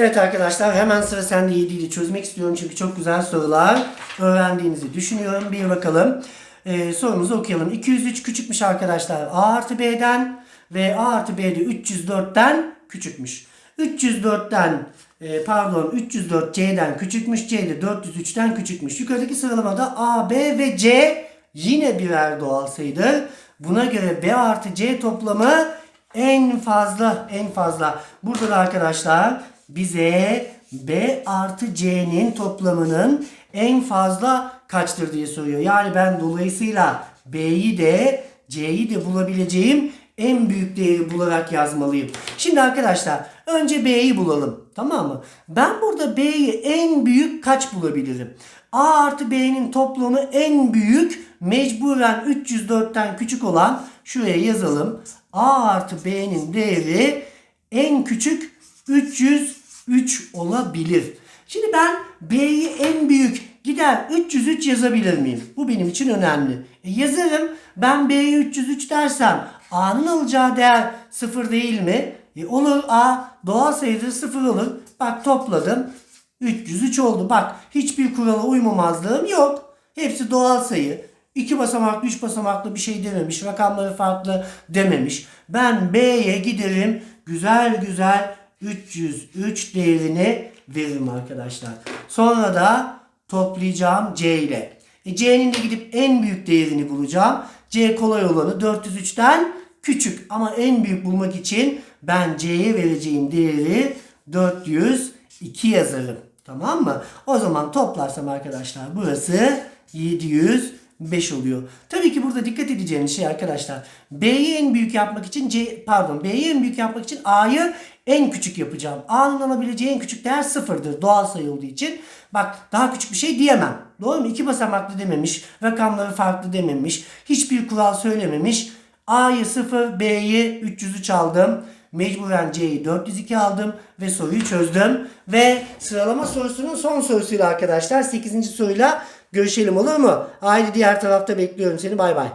Evet arkadaşlar hemen sıra sende 7 ile çözmek istiyorum çünkü çok güzel sorular öğrendiğinizi düşünüyorum. Bir bakalım. Ee, sorumuzu okuyalım. 203 küçükmüş arkadaşlar A artı B'den ve A artı B'de 304'ten küçükmüş. 304'ten e, pardon 304 C'den küçükmüş. C de 403'ten küçükmüş. Yukarıdaki sıralamada A, B ve C yine birer doğal sayıdır. Buna göre B artı C toplamı en fazla en fazla. Burada da arkadaşlar bize B artı C'nin toplamının en fazla kaçtır diye soruyor. Yani ben dolayısıyla B'yi de C'yi de bulabileceğim en büyük değeri bularak yazmalıyım. Şimdi arkadaşlar önce B'yi bulalım. Tamam mı? Ben burada B'yi en büyük kaç bulabilirim? A artı B'nin toplamı en büyük mecburen 304'ten küçük olan şuraya yazalım. A artı B'nin değeri en küçük 303 olabilir. Şimdi ben B'yi en büyük gider 303 yazabilir miyim? Bu benim için önemli. E yazarım. Ben B'ye 303 dersem A'nın alacağı değer 0 değil mi? E olur A doğal sayıdır 0 olur. Bak topladım. 303 oldu. Bak hiçbir kurala uymamazlığım yok. Hepsi doğal sayı. 2 basamaklı 3 basamaklı bir şey dememiş. Rakamları farklı dememiş. Ben B'ye giderim. Güzel güzel 303 değerini veririm arkadaşlar. Sonra da toplayacağım C ile. E, C'nin de gidip en büyük değerini bulacağım. C kolay olanı 403'ten küçük ama en büyük bulmak için ben C'ye vereceğim değeri 402 yazarım. Tamam mı? O zaman toplarsam arkadaşlar burası 705 oluyor. Tabii ki burada dikkat edeceğiniz şey arkadaşlar. B'yi en büyük yapmak için C pardon B'yi en büyük yapmak için A'yı en küçük yapacağım. A'nın alabileceği en küçük değer sıfırdır. Doğal sayı olduğu için. Bak daha küçük bir şey diyemem. Doğru mu? İki basamaklı dememiş. Rakamları farklı dememiş. Hiçbir kural söylememiş. A'yı 0, B'yi 303 aldım. Mecburen C'yi 402 aldım ve soruyu çözdüm. Ve sıralama sorusunun son sorusuyla arkadaşlar 8. soruyla görüşelim olur mu? Haydi diğer tarafta bekliyorum seni bay bay.